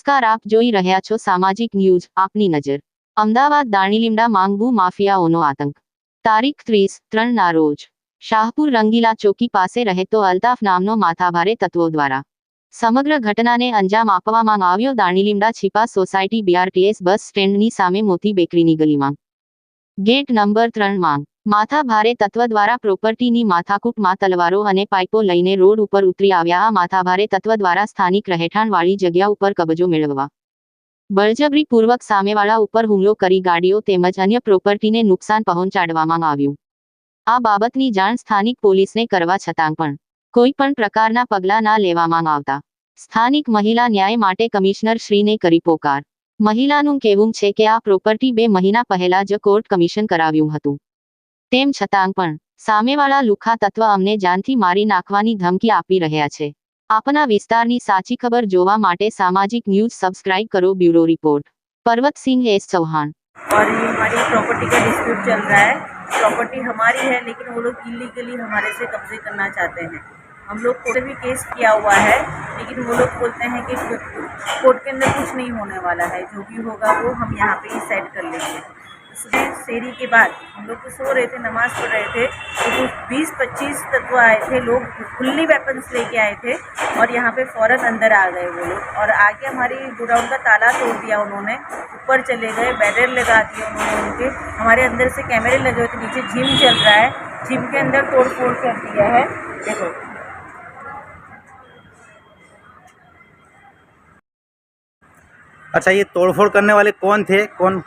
નમસ્કાર આપ જોઈ રહ્યા છો સામાજિક ન્યૂઝ આપની નજર અમદાવાદ દાણીલીમડા માંગબુ માફિયાઓનો આતંક તારીખ ત્રીસ ત્રણના રોજ શાહપુર રંગીલા ચોકી પાસે રહેતો અલ્તાફ નામનો માથાભારે તત્વો દ્વારા સમગ્ર ઘટનાને અંજામ આપવામાં આવ્યો Danilimda Chhipa society BRTS bus સ્ટેન્ડની સામે મોતી બેકરીની ગલીમાં ગેટ નંબર ત્રણ માંગ માથાભારે તત્વ દ્વારા પ્રોપર્ટીની માથાકૂટમાં તલવારો અને પાઇપો લઈને રોડ ઉપર ઉતરી આવ્યા આ માથાભારે તત્વ દ્વારા સ્થાનિક રહેઠાણવાળી જગ્યા ઉપર કબજો મેળવવા બળજબરીપૂર્વક સામેવાળા ઉપર હુમલો કરી ગાડીઓ તેમજ અન્ય પ્રોપર્ટીને નુકસાન પહોંચાડવામાં આવ્યું આ બાબતની જાણ સ્થાનિક પોલીસને કરવા છતાં પણ કોઈ પણ પ્રકારના પગલાં ના લેવામાં આવતા સ્થાનિક મહિલા ન્યાય માટે કમિશનર શ્રીને કરી પોકાર મહિલાનું કહેવું છે કે આ પ્રોપર્ટી બે મહિના પહેલા જ કોર્ટ કમિશન કરાવ્યું હતું તેમ છતાં પણ સામેવાળા લુખા તત્વ અમને જાનથી મારી નાખવાની ધમકી આપી રહ્યા છે આપના વિસ્તારની સાચી ખબર જોવા માટે સોશિયલ ન્યૂઝ સબ્સ્ક્રાઇબ કરો bureau report Parvatsinh S Sohan પડી પડી પ્રોપર્ટી કા ડિસ્PUT ચલ રહા હે પ્રોપર્ટી અમારી હે લેકિન વો લોગ ઇલીલીગલી હમારે સે કબજે કરના ચાહતે હે હમ લોગ કોડે ભી કેસ કિયા હુઆ હે લેકિન વો લોગ બોલતે હે કે કોર્ટ કેંદર kuch નહીં હોને વાલા હે જો ભી હોગા વો હમ યહા પે સેટ કર લેંગે सुबह शेरी के बाद हम लोग तो सो रहे थे नमाज पढ़ रहे थे तो कुछ बीस पच्चीस तत्व आए थे लोग खुली वेपन्स लेके आए थे और यहाँ पे फ़ौरन अंदर आ गए वो लोग और आगे हमारी गुडाउन का ताला तोड़ दिया उन्होंने ऊपर चले गए बैरियर लगा दिए उन्होंने उनके हमारे अंदर से कैमरे लगे हुए थे नीचे जिम चल रहा है जिम के अंदर तोड़ फोड़ कर दिया है देखो अच्छा ये तोड़फोड़ करने वाले कौन थे कौन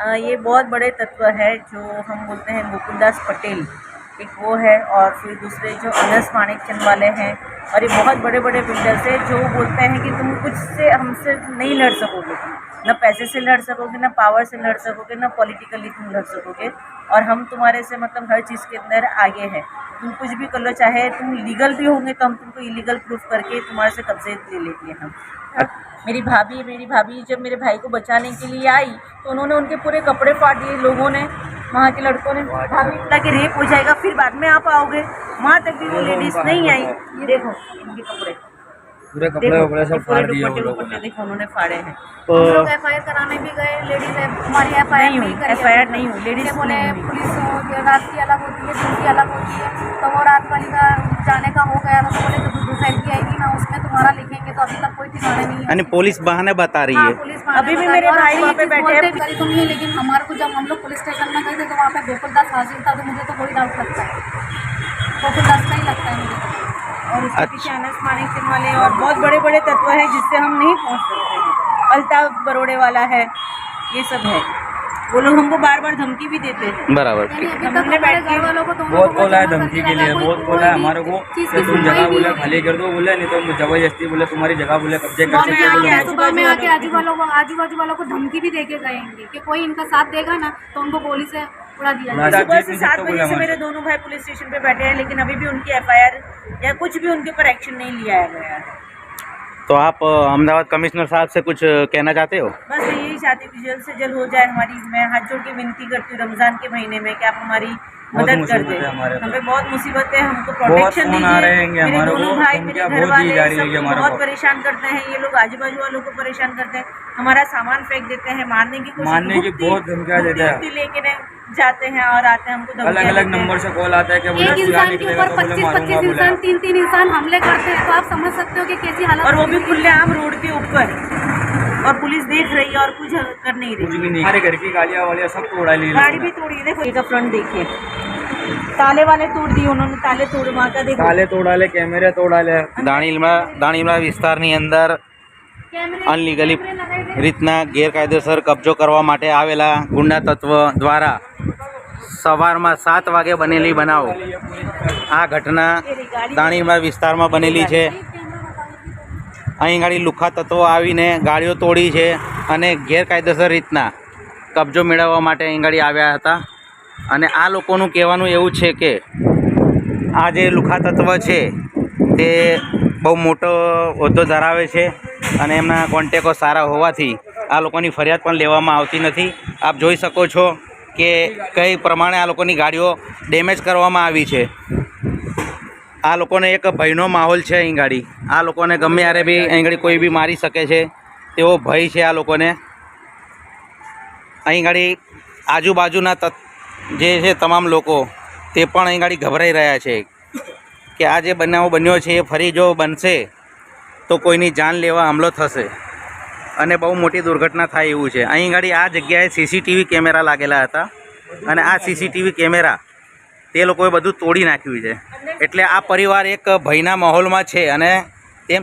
ये बहुत बड़े तत्व है जो हम बोलते हैं मुकुंदास पटेल एक वो है और फिर दूसरे जो अनस चंद वाले हैं और ये बहुत बड़े बड़े बिल्डर्स हैं जो बोलते हैं कि तुम कुछ से हमसे नहीं लड़ सकोगे ना पैसे से लड़ सकोगे ना पावर से लड़ सकोगे ना पॉलिटिकली तुम लड़ सकोगे और हम तुम्हारे से मतलब हर चीज़ के अंदर आगे हैं तुम कुछ भी कर लो चाहे तुम लीगल भी होंगे तो हम तुमको इलीगल प्रूफ करके तुम्हारे से कब्जे ले लेते हैं हम मेरी भाभी मेरी भाभी जब मेरे भाई को बचाने के लिए आई तो उन्होंने उनके पूरे कपड़े फाट दिए लोगों ने वहाँ के लड़कों ने भाभी बोला कि रेप हो जाएगा फिर बाद में आप आओगे वहाँ तक भी वो लेडीज नहीं आई ये देखो इनके कपड़े पूरे कपड़े वपड़े सब फाड़ दिए लोगों ने देखो उन्होंने फाड़े हैं तो लोग एफआईआर कराने भी गए लेडीज हमारी एफआईआर नहीं हुई एफआईआर नहीं हुई लेडीज बोले पुलिस रात की अलग होती है दिन की अलग होती है तो वो रात वाली का जाने का हो गया था तो बोले जब दूसरी की आएगी ना उसमें तुम्हारा लिखेंगे तो अभी तक कोई ठिकाना नहीं है यानी पुलिस बहाने बता रही हाँ, है पुलिस अभी भी मेरे भाई वहाँ पे बैठे हैं तुम ही लेकिन हमारे को जब हम लोग पुलिस स्टेशन में गए थे तो वहाँ पे गोकुल दास हाजिर था तो मुझे तो कोई डाउट लगता है गोकुल दास का ही लगता है मुझे और उसके अनस मानिक सिंह वाले और बहुत बड़े बड़े तत्व हैं जिससे हम नहीं पहुँच सकते अल्ताफ बरोड़े वाला है ये सब है वो लोग हमको बार बार धमकी भी देते हैं बराबर हमने बैठ के बहुत बोला है धमकी के लिए बहुत बोला है हमारे को तुम जगह बोले खाली कर दो बोले नहीं तो जबरदस्ती बोले तुम्हारी जगह बोले कब्जे कर सकते बोले सुबह में आके आजू वालों को आजू बाजू वालों को धमकी भी दे के गएंगे कि कोई इनका साथ देगा ना तो उनको पुलिस से उड़ा दिया सात बजे से मेरे दोनों भाई पुलिस स्टेशन पे बैठे हैं लेकिन अभी भी उनकी एफ या कुछ भी उनके ऊपर एक्शन नहीं लिया गया है तो आप अहमदाबाद कमिश्नर साहब से कुछ कहना चाहते हो बस यही चाहती हूँ जल्द से जल्द हो जाए हमारी मैं हाथ जोड़ के विनती करती हूँ रमज़ान के महीने में कि आप हमारी मदद कर दे हम पे बहुत मुसीबत है हमको प्रोटेक्शन दीजिए दोनों भाई मेरे घर वाले बहुत परेशान करते हैं ये लोग आजू बाजू वालों को परेशान करते हैं हमारा सामान फेंक देते हैं मारने की मारने की बहुत धमकियाँ देते हैं लेके जाते हैं और आते हैं हमको अलग अलग नंबर से कॉल आता है कि एक इंसान के तो ऊपर पच्चीस पच्चीस इंसान तीन तीन इंसान हमले करते हैं तो आप समझ सकते हो कि कैसी हालत और वो भी खुले आम रोड के ऊपर और पुलिस देख रही है और कुछ कर नहीं रही हमारे घर की गाड़ियाँ वाड़ियाँ सब तोड़ा ली गाड़ी भी तोड़ी देखो का फ्रंट देखिए તાલે વાલે તોડ દી ઉન્હોને તાલે તોડવા કા દેખો તાલે તોડાલે કેમેરા તોડાલે દાણીલમાં દાણીલમાં વિસ્તારની અંદર અનલીગલી રીતના ગેરકાયદેસર કબજો કરવા માટે આવેલા ગુંડા તત્વ દ્વારા સવારમાં સાત વાગે બનેલી બનાવ આ ઘટના દાણીલમાં વિસ્તારમાં બનેલી છે અહીં ગાડી લુખા તત્વો આવીને ગાડીઓ તોડી છે અને ગેરકાયદેસર રીતના કબજો મેળવવા માટે અહીં ગાડી આવ્યા હતા અને આ લોકોનું કહેવાનું એવું છે કે આ જે લુખા તત્વ છે તે બહુ મોટો હોદ્દો ધરાવે છે અને એમના કોન્ટેકો સારા હોવાથી આ લોકોની ફરિયાદ પણ લેવામાં આવતી નથી આપ જોઈ શકો છો કે કઈ પ્રમાણે આ લોકોની ગાડીઓ ડેમેજ કરવામાં આવી છે આ લોકોને એક ભયનો માહોલ છે અહીં ગાડી આ લોકોને ગમે ત્યારે બી અહીં કોઈ બી મારી શકે છે તેવો ભય છે આ લોકોને અહીં ગાડી આજુબાજુના તત્ જે છે તમામ લોકો તે પણ અહીં ગાડી ગભરાઈ રહ્યા છે કે આ જે બનાવ બન્યો છે એ ફરી જો બનશે તો કોઈની જાન લેવા હમલો થશે અને બહુ મોટી દુર્ઘટના થાય એવું છે અહીં ગાડી આ જગ્યાએ સીસીટીવી કેમેરા લાગેલા હતા અને આ સીસીટીવી કેમેરા તે લોકોએ બધું તોડી નાખ્યું છે એટલે આ પરિવાર એક ભયના માહોલમાં છે અને